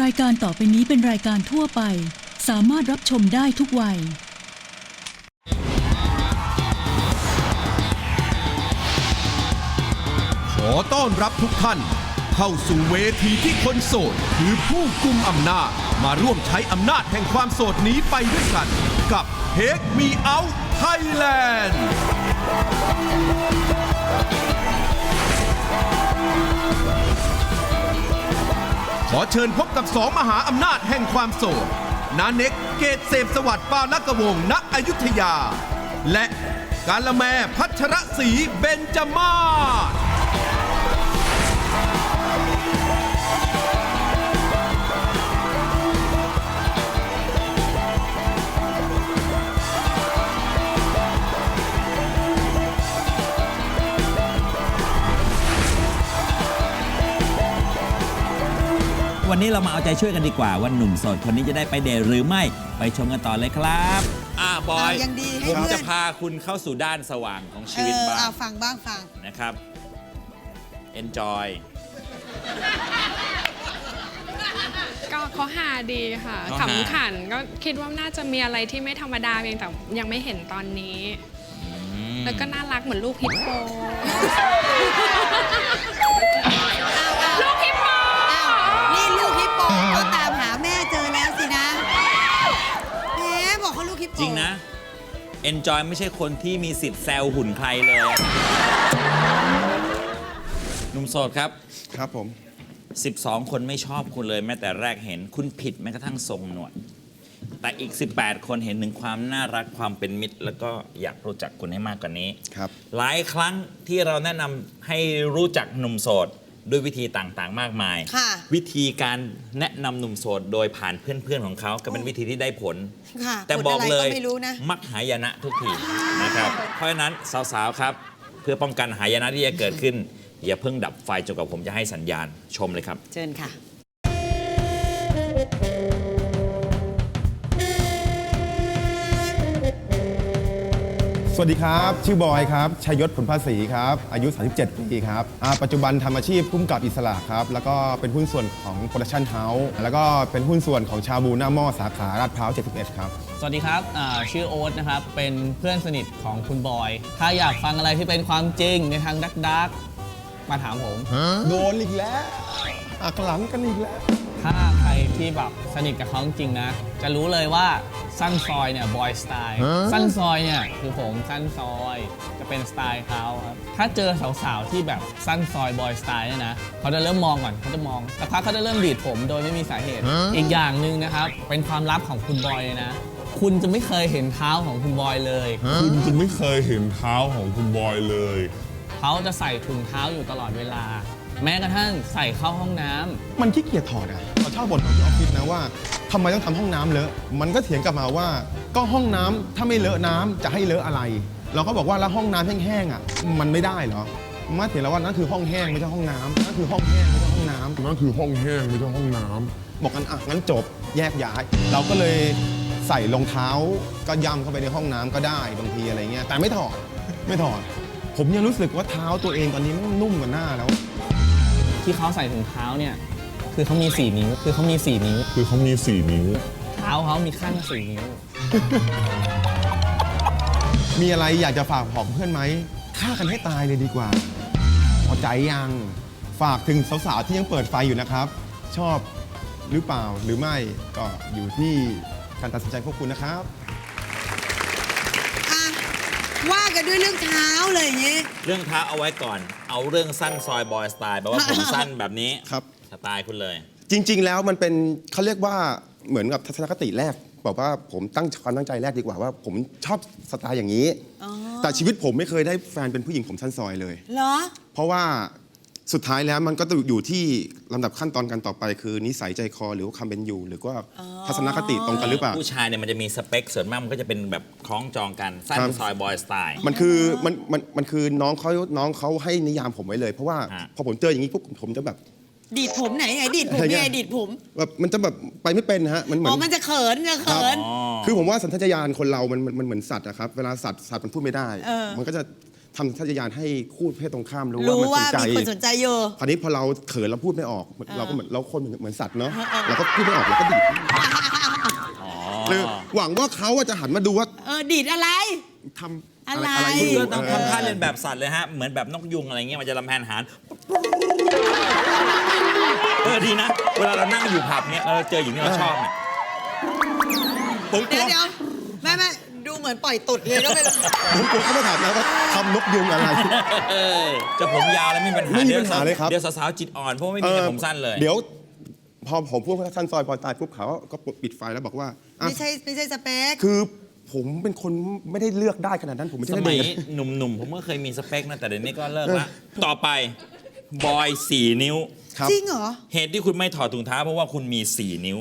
รายการต่อไปนี้เป็นรายการทั่วไป สามารถรับชมได้ทุกวัย ขอต้อนรับทุกท่าน เข้าสู่เวทีที่คนโสดคือผู้กุมอำนาจ มาร่วมใช้อำนาจแห่งความโสดนี้ไปด้วยกัน กับเฮกมีเอาไทยแลนด์ ขอเชิญพบกับสองมหาอำนาจแห่งความโสดนาเน็กเกตเสมสวัสดิ์ปาลกวงณอยุธยา และกาละแมพัชรศรีเบญจมาศ วันนี้เรามาเอาใจช่วยกันดีกว่าว่าหนุ่มโสดคนนี้จะได้ไปเดทหรือไม่ไปชมกันต่อเลยครับ อ่าบอย เอายังดีให้ผมเพื่อน จะพาคุณเข้าสู่ด้านสว่างของเอชีวิตอบ้าง เอาฟังบ้างฟัง นะครับ enjoy ก็เขาหาดีค่ะเขาหา ขำขันก็คิดว่าน่าจะมีอะไรที่ไม่ธรรมดาเพียงแต่ยังไม่เห็นตอนนี้ แล้วก็น่ารักเหมือนลูกฮิปโป ริงนะ enjoy ไม่ใช่คนที่มีสิทธิ์แซวหุ่นใครเลย หนุ่มโสดครับ ครับผม 12 คนไม่ชอบคุณเลยแม้แต่แรกเห็นคุณผิดแม้กระทั่งทรงหนวด แต่อีก 18 คนเห็นถึงความน่ารักความเป็นมิตร แล้วก็อยากรู้จักคุณให้มากกว่านี้ ครับ หลายครั้งที่เราแนะนำให้รู้จักหนุ่มโสด ด้วยวิธีต่างๆ มากมาย ค่ะวิธีการแนะนำหนุ่มโสดโดยผ่านเพื่อนๆของเขาก็เป็นวิธีที่ได้ผล ค่ะแต่คนบอกอะไรเลยไม่รู้นะ มักหายนะทุกทีนะครับ เพราะฉะนั้นสาวๆครับ เพื่อป้องกันหายนะที่จะเกิดขึ้น อย่าเพิ่งดับไฟจนกว่าผมจะให้สัญญาณชมเลยครับ เชิญค่ะ วัสดีครับ ชื่อบอยครับชัยยศผลภาษีครับ อายุ 37 ปีครับอ่าปัจจุบันทำอาชีพพุ่มกับอิสระครับ แล้วก็เป็นหุ้นส่วนของโปรดักชั่นเฮาส์แล้วก็เป็นหุ้นส่วนของชาบูหน้าหม้อสาขาลาดพร้าว 71 ครับ สวัสดีครับอ่าชื่อโอ๊ตนะครับ เป็นเพื่อนสนิทของคุณบอย ถ้าอยากฟังอะไรที่เป็นความจริงในทางดักดักๆมาถามผม โดนอีกแล้วอักหลังกันอีกแล้ว ถ้าใครที่แบบสนิทกับเขาจริงๆนะ จะรู้เลยว่าสั้นซอยเนี่ยบอยสไตล์สั้นซอยเนี่ยคือผมสั้นซอยจะเป็นสไตล์เขาครับถ้าเจอสาวๆที่แบบสั้นซอยบอยสไตล์เนี่ยนะเขาจะเริ่มมองก่อนเขาจะมองสักพักเขาจะเริ่มดีดผมโดยไม่มีสาเหตุ อีกอย่างหนึ่งนะครับ เป็นความลับของคุณบอยเลยนะ คุณจะไม่เคยเห็นเท้าของคุณบอยเลย คุณจะไม่เคยเห็นเท้าของคุณบอยเลย เขาจะใส่ถุงเท้าอยู่ตลอดเวลา แม้กระทั่งใส่เข้าห้องน้ำมันขี้เกียจถอดอะเราชอบบ่นที่ออฟฟิศนะว่าทำไมต้องทำห้องน้ำเลอะ มันก็เถียงกลับมาว่า ก็ห้องน้ำถ้าไม่เลอะน้ำจะให้เลอะอะไร เราก็บอกว่าแล้วห้องน้ำแห้งๆอะ มันไม่ได้เหรอมาเถียงแล้วว่านั่นคือห้องแห้งไม่ใช่ห้องน้ำนั่นคือห้องแห้งไม่ใช่ห้องน้ำ นั่นคือห้องแห้งไม่ใช่ห้องน้ำ บอกกันอะงั้นจบแยกย้าย เราก็เลยใส่รองเท้าก็ย่ำเข้าไปในห้องน้ำก็ได้บางทีอะไรเงี้ยแต่ไม่ถอด ไม่ถอด ผมยังรู้สึกว่าเท้าตัวเองตอนนี้มันนุ่มกว่าหน้าแล้ว ที่เขาใส่ถุงเท้าเนี่ย คือเขามี4นิ้ว คือเขามี4นิ้ว คือเขามีสี่นิ้ว เท้าเขามีข้างละ4นิ้ว มีอะไรอยากจะฝากบอกเพื่อนไหมฆ่ากันให้ตายเลยดีกว่าพอใจยัง ฝากถึงสาวๆที่ยังเปิดไฟอยู่นะครับ ชอบหรือเปล่าหรือไม่ก็อยู่ที่การตัดสินใจพวกคุณนะครับอะ ว่ากันด้วยเรื่องเท้าเลยอย่างนี้ เรื่องเท้าเอาไว้ก่อน เอาเรื่องสั้นซอยบอยสไตล์แปลว่าผมสั้นแบบนี้ครับ สไตล์คุณเลย จริง ๆ แล้วมันเป็นเขาเรียกว่าเหมือนกับทัศนคติแรก บอกว่าผมตั้งความตั้งใจแรกดีกว่าว่า ผมชอบสไตล์อย่างนี้อ๋อแต่ชีวิตผมไม่เคยได้แฟนเป็นผู้หญิงผมสั้นซอยเลย เหรอ เพราะว่า สุดท้ายแล้วมันก็ต้องอยู่ที่ลำดับขั้นตอนการต่อไปคือนิสัยใจคอหรือว่าความเป็นอยู่ หรือว่าทัศนคติตรงกันหรือเปล่า ผู้ชายเนี่ยมันจะมีสเปคส่วนมากมันก็จะเป็นแบบคล้องจองกันสั้นครับซอยบอยสไตล์ มันคือมันมันมันคือน้องเขาน้องเขาให้นิยามผมไว้เลย เพราะว่าฮะพอผมเจออย่างนี้ปุ๊บผมจะแบบดีดผมไหนไหนดีดผมอะไรเงี้นี่ยไงดีดผมแบบมันจะแบบไปไม่เป็นฮะมันเหมืออ๋อนมันจะเขินจะเขินอ๋อคือผมว่าสัญชาตญาณคนเรามันมันมันเหมือนสัตว์อะครับเวลาสัตว์สัตว์มันพูดไม่ได้เออมันก็จะ ทำทัศยานให้คู่เพศตรงข้ามรู้รู้ว่าว่ามันสนใจ มีคนสนใจอยู่ คราวนี้พอเราเขินเราพูดไม่ออกเราก็เหมือนเราคนเหมือนเหมือนสัตว์เนาะเราก็พูดไม่ออกเราก็ดีดอ๋อคือหวังว่าเขาอะจะหันมาดูว่าเออ ดีดอะไร ทำอะไร อะไรคุณยู่ก็ต้องเทำท่าเรียนแบบสัตว์เลยฮะ เหมือนแบบนกยุงอะไรเงี้ยมันจะลำแพนหางเออดีนะ เวลาเรานั่งอยู่ผับเนี่ยเราเจอหญิงที่เราชอบเนี่ยผมกลัเดี๋ยวว เดี๋ยวแม่แม่ดู เหมือนปล่อยตุดเลยก็ไม่รู้ผมกลัวเขามาถามนะว่าทำนกยุงอะไร เออจะผมยาวแล้วไม่มีปัญหาไม่มีดี๋วปัญหาเลยครับ เดี๋ยวสาวๆจิตอ่อนเพราะว่าไม่มีแต่ผมสั้นเลย เดี๋ยวพอผมพูดว่าสั้นซอยพอตายปุ๊บเขาก็ปิดไฟแล้วบอกว่าอะไม่ใช่ไม่ใช่สเปค คือผมเป็นคนไม่ได้เลือกได้ขนาดนั้นผมไม่สใช่มัยเด็กหนุ่มๆ ผมก็เคยมีสเปคนะแต่เดี๋ยวนี้ก็เลิกละต่อไปบอย4นิ้ว ครับ จริงเหรอ เหตุที่คุณไม่ถอดถุงเท้าเพราะว่าคุณมี4นิ้ว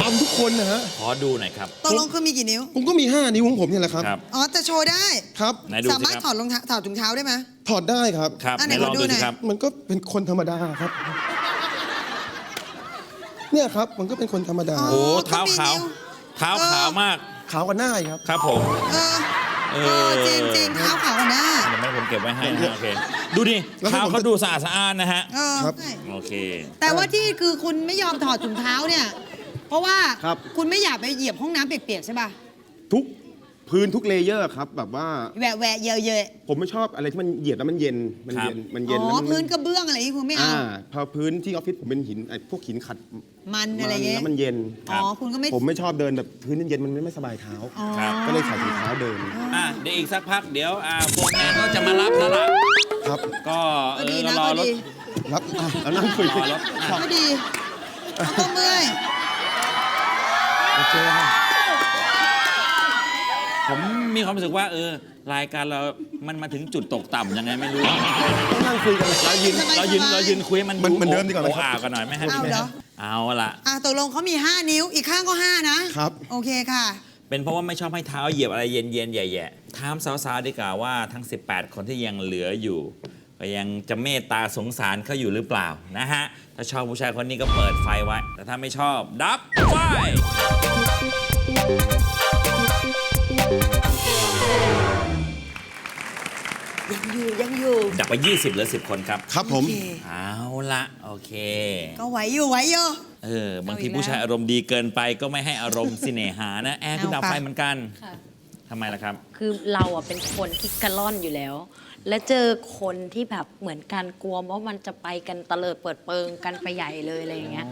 ทำทุกคนนะฮะขอดูหน่อยครับตกลงคือมีกี่นิ้ว ผมก็มี 5 นิ้วของผมเนี่ยแหละครับ ครับอ๋อแต่โชว์ได้ ครับ ไหนดูสิสามารถครับถอดรองเท้าถอดถุงเท้าได้ไหม ถอดได้ครับ ครับอะไหไหนนลองขอดูดูหน่สิอย ครับ มันก็เป็นคนธรรมดาครับ เนี่ยครับ มันก็เป็นคนธรรมดา โอ้เท้าขาวเท้าขาวมากขาวกว่าหน้าอีกครับ ครับผม เออเอเอออจริงจริงเท้าขาวกว่าหน้าเดี๋ยวแม่ผมเก็บไว้ให้นะฮะโอเค ดูดิแล้วให้เท้าผม เขาดูสะอาดสะอ้านนะฮะ เออครับ ใช่โอเค แต่ว่าที่คือคุณไม่ยอมถอดถุงเท้าเนี่ย เพราะว่าครับ คุณไม่อยากไปเหยียบห้องน้ำเปียกๆใช่ป่ะทุกพื้นทุกเลเยอร์ครับ แบบว่าแหวะแหวะๆเยอะเยอะผมไม่ชอบอะไรที่มันเหยียดแล้วมันเย็นมันเย็นครับมันๆเย็นอ๋แล้วอมันพื้นกระเบื้องอะไรอย่างงี้คุณไม่เอาอ่าพอพื้นที่ออฟฟิศผมเป็นหินไอ้พวกหินขัดมันอะไรเงี้ยแล้วมันเย็น อ๋อคุณก็ไม่ผมไม่ชอบเดินแบบพื้นเย็นๆมันไม่สบายเท้า อ๋อครับ ก็เลยใส่ถุงเท้าเดินอะเดี๋ยวอีกสักพักเดี๋ยวอ่าโฟร์แมนก็จะมารับแล้วล่ะครับก็ก็เอดีอนะรอก็รถ ดี รับอะแล้วนั่งคุย รอรถ ก็ดีเขาก็เมื่อยโอ เคครับผมมีความรู้สึกว่าเออรายการเรามันมาถึงจุดตกต่ำยังไงไม่รู้ ต้องนั่งคุยกันเลย เรายืนเรายืนเรายืนคุยให้มันมันเหมือนเดิมดีกว่าไหมโอ้ครับอากันหน่อยไหมฮะเอาเหรอเอาละอะตกลงเขามี 5 นิ้ว อีกข้างก็ 5 นะ ครับ โอเคค่ะ เป็นเพราะว่าไม่ชอบให้เท้าเหยียบอะไรเย็นๆแย่ๆถามสาวๆดีกว่าว่าทั้ง 18 คนที่ยังเหลืออยู่ ก็ยังจะเมตตาสงสารเขาอยู่หรือเปล่านะฮะ ถ้าชอบผู้ชายคนนี้ก็เปิดไฟไว้ แต่ถ้าไม่ชอบดับไฟ ยังอยู่ยังอยู่ดับไป 20เหลือ 10 คนครับ ครับผม โอเค เอาละโอเค ก็ไหวอยู่ไหวอยู่ เออ บางทีเอาอีกแล้วผู้ชายอารมณ์ดีเกินไปก็ไม่ให้อารมณ์ สิเนหานะ แอร์คุณเอาดับค่ะไฟเหมือนกันค่ะ ทำไมล่ะครับ คือเราอะเป็นคนที่กระล่อนอยู่แล้ว และเจอคนที่แบบเหมือนกันกลัวว่ามันจะไปกันเตลิดเปิดเปิงกันไปใหญ่เลยอะไรอย่างเงี้ย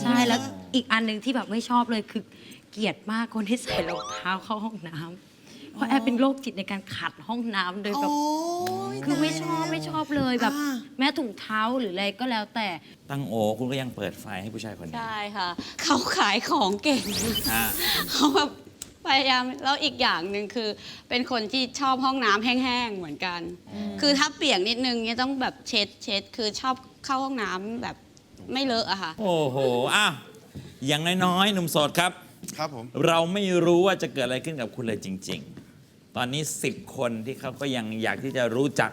ใช่แล้วอีกอันหนึ่งที่แบบไม่ชอบเลยคือ เกลียดมากคนที่ใส่รองเท้าเข้าห้องน้ำเพราะแอบเป็นโรคจิตในการขัดห้องน้ำโดยแบบโอ้ยคือไม่ชอบไม่ชอบเลยแบบ อ่า แม้ถุงเท้าหรืออะไรก็แล้วแต่ ตั้งโอคุณก็ยังเปิดไฟให้ผู้ชายคนนี้ใช่ค่ะ เขาขายของเก่งฮะเขาแบบพยายามแล้วอีกอย่างหนึ่งคือ เป็นคนที่ชอบห้องน้ำแห้งๆเหมือนกัน คือถ้าเปียกนิดนึงเนี่ยต้องแบบเช็ดเช็ดคือชอบเข้าห้องน้ำแบบไม่เลอะอะค่ะ โอ้โห อ้าว อย่างน้อยๆ หนุ่มโสดครับ ครับผม เราไม่รู้ว่าจะเกิดอะไรขึ้นกับคุณเลยจริง ๆ ตอนนี้ 10 คนที่เขาก็ยังอยากที่จะรู้จัก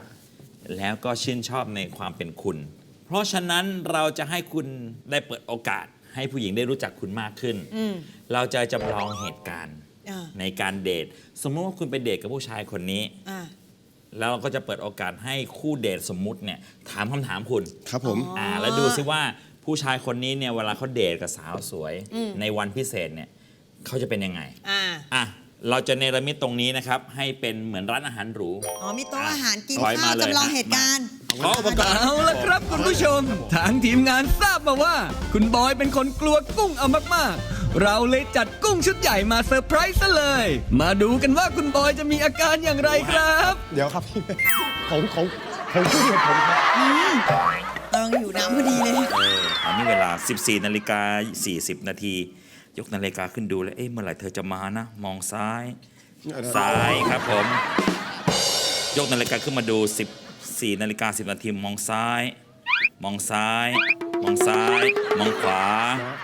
แล้วก็ชื่นชอบในความเป็นคุณ เพราะฉะนั้นเราจะให้คุณได้เปิดโอกาส ให้ผู้หญิงได้รู้จักคุณมากขึ้น อืม เราจะจำลองเหตุการณ์ อ่า ในการเดท สมมติว่าคุณไปเดทกับผู้ชายคนนี้ อะแล้วเราก็จะเปิดโอกาสให้คู่เดทสมมุติเนี่ยถามคำถามคุณ ครับผม อ่าแล้วดูซิว่าผู้ชายคนนี้เนี่ยเวลาเขาเดทกับสาวสวยในวันพิเศษเนี่ย เขาจะเป็นยังไง อะอะ เราจะเนรมิตตรงนี้นะครับ ให้เป็นเหมือนร้านอาหารหรู อ๋อมีโต๊ะอาหารกินถอยข้าวมาเลยจำลองฮะ เหตุการณ์ ขออุปกรณ์ เอาละครับคุณผู้ชม ทางทีมงานทราบมาว่า คุณบอยเป็นคนกลัวกุ้งเอามากๆ เราเลยจัดกุ้งชุดใหญ่มาเซอร์ไพรส์ซะเลย มาดูกันว่าคุณบอยจะมีอาการอย่างไรครับ เดี๋ยวครับพี่ ของของของผู้เดียวผมครับกำลังอยู่น้ำพอดีเลย เอออันนี้เวลา 14 นาฬิกา 40 นาที ยกนาฬิกาขึ้นดูแล้วเอ๊ะเมื่อไหร่เธอจะมานะ มองซ้าย ซ้ายครับผม ยกนาฬิกาขึ้นมาดู 14นาฬิกา10นาทีมองซ้าย มองซ้าย มองซ้าย มองขวา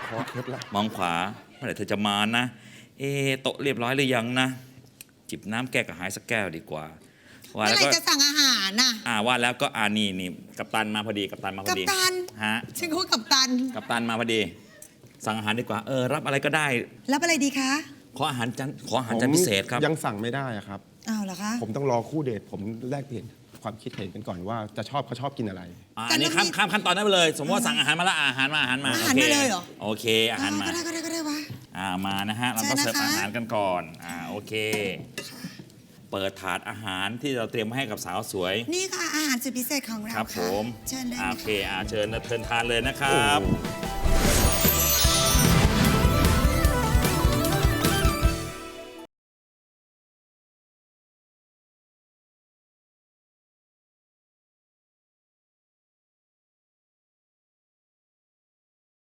ขอเคล็ดละมองขวา เมื่อไหร่เธอจะมานะ เอะโต๊ะเรียบร้อยหรือยังนะ จิบน้ำแก้กระหายสักแก้วดีกว่าว่าเมื่อแล้วไหร่ก็จะสั่งอาหารน่ะ อ่าว่าแล้วก็อ่านี่นี่กัปตันมาพอดีกัปตันมาพอดีกัปตัน ฮะ ฉันก็กับตัน กัปตันมาพอดี สั่งอาหารดีกว่าเออรับอะไรก็ได้ รับอะไรดีคะขออาหารจานขออาหารจานพิเศษครับ ยังสั่งไม่ได้อะครับ อ้าวเหรอคะ ผมต้องรอคู่เดทผมแลกเปลี่ยนความคิดเห็นกันก่อนว่าจะชอบเขาชอบกินอะไร อะอันนี้ข้ามข้ามขั้นตอนนั้นไปเลย สมมติว่าสั่งอาหารมาแล้วอาหารมาอาหารมาอาหารโคมาเลยเหรอ โอเคอาหารมา ก็ได้ก็ได้ก็ได้วะ อ่ามานะฮะเราต้องเชิเสิญร์ฟนะคะอาหารกันก่อนอ่าโอเค เปิดถาดอาหารที่เราเตรียมมาให้กับสาวสวย นี่ค่ะอาหารสุดพิเศษของเราครับผค่ะมเชิญเลยอ่านะโอเคอ่าเชิญเชิญทานเลยนะครับ